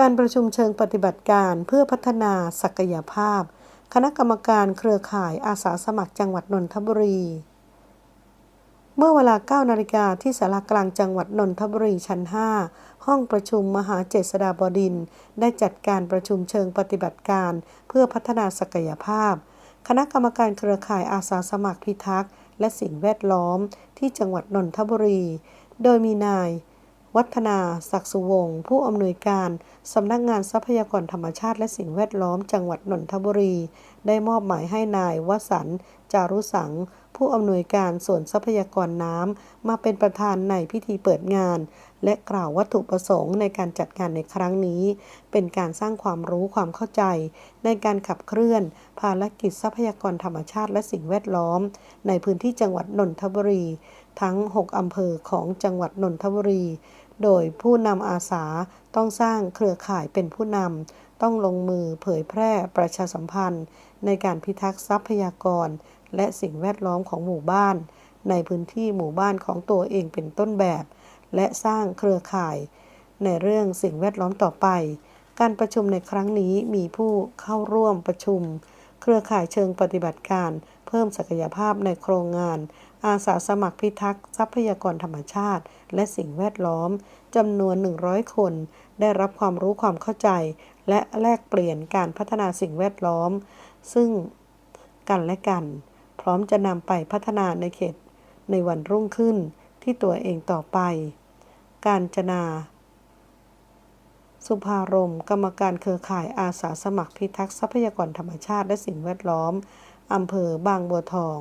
การประชุมเชิงปฏิบัติการเพื่อพัฒนาศักยภาพ คณะกรรมการเครือข่ายอาสาสมัครจังหวัดนนทบุรี เมื่อเวลา 9 นาฬิกาที่ศาลากลางจังหวัดนนทบุรีชั้น 5 ห้องประชุมมหาเจษฎาบดิน ได้จัดการประชุมเชิงปฏิบัติการ เพื่อพัฒนาศักยภาพ คณะกรรมการเครือข่ายอาสาสมัครพิทักษ์และสิ่งแวดล้อมที่จังหวัดนนทบุรี โดยมีนาย วัฒนา ศักดิ์สุวงศ์ผู้อำนวยการสำนักงานทรัพยากรธรรมชาติและสิ่งแวดล้อมจังหวัดนนทบุรี ได้มอบหมายให้นายวสันต์จารุสัง ผู้อำนวยการส่วนทรัพยากรน้ำมาเป็นประธานในพิธีเปิดงาน และกล่าววัตถุประสงค์ในการจัดงานในครั้งนี้ เป็นการสร้างความรู้ความเข้าใจ ในการขับเคลื่อน ภารกิจทรัพยากรธรรมชาติและสิ่งแวดล้อม ในพื้นที่จังหวัดนนทบุรี ทั้ง 6 อำเภอของจังหวัดนนทบุรี โดยผู้นำอาสาต้องสร้างเครือข่ายเป็นผู้นำ ต้องลงมือเผยแพร่ประชาสัมพันธ์ ในการพิทักษ์ทรัพยากร และสิ่งแวดล้อมของหมู่บ้าน ในพื้นที่หมู่บ้านของตัวเองเป็นต้นแบบ และสร้างเครือข่าย ในเรื่องสิ่งแวดล้อมต่อไป การประชุมในครั้งนี้มีผู้เข้าร่วมประชุม เครือข่ายเชิงปฏิบัติการ พิ่มศักยภาพในโครงงาน อาสาสมัครพิทักษ์ทรัพยากรธรรมชาติ และสิ่งแวดล้อมจำนวน 100 คน ได้รับความรู้ความเข้าใจ และแลกเปลี่ยนการพัฒนาสิ่งแวดล้อม ซึ่งกันและกัน พร้อมจะนำไปพัฒนาในเขตในวันรุ่งขึ้นที่ตัวเองต่อไป การจนา สุภารม กรรมการเครือข่ายอาสาสมัครพิทักษ์ทรัพยากรธรรมชาติและสิ่งแวดล้อม อำเภอบางบัวทอง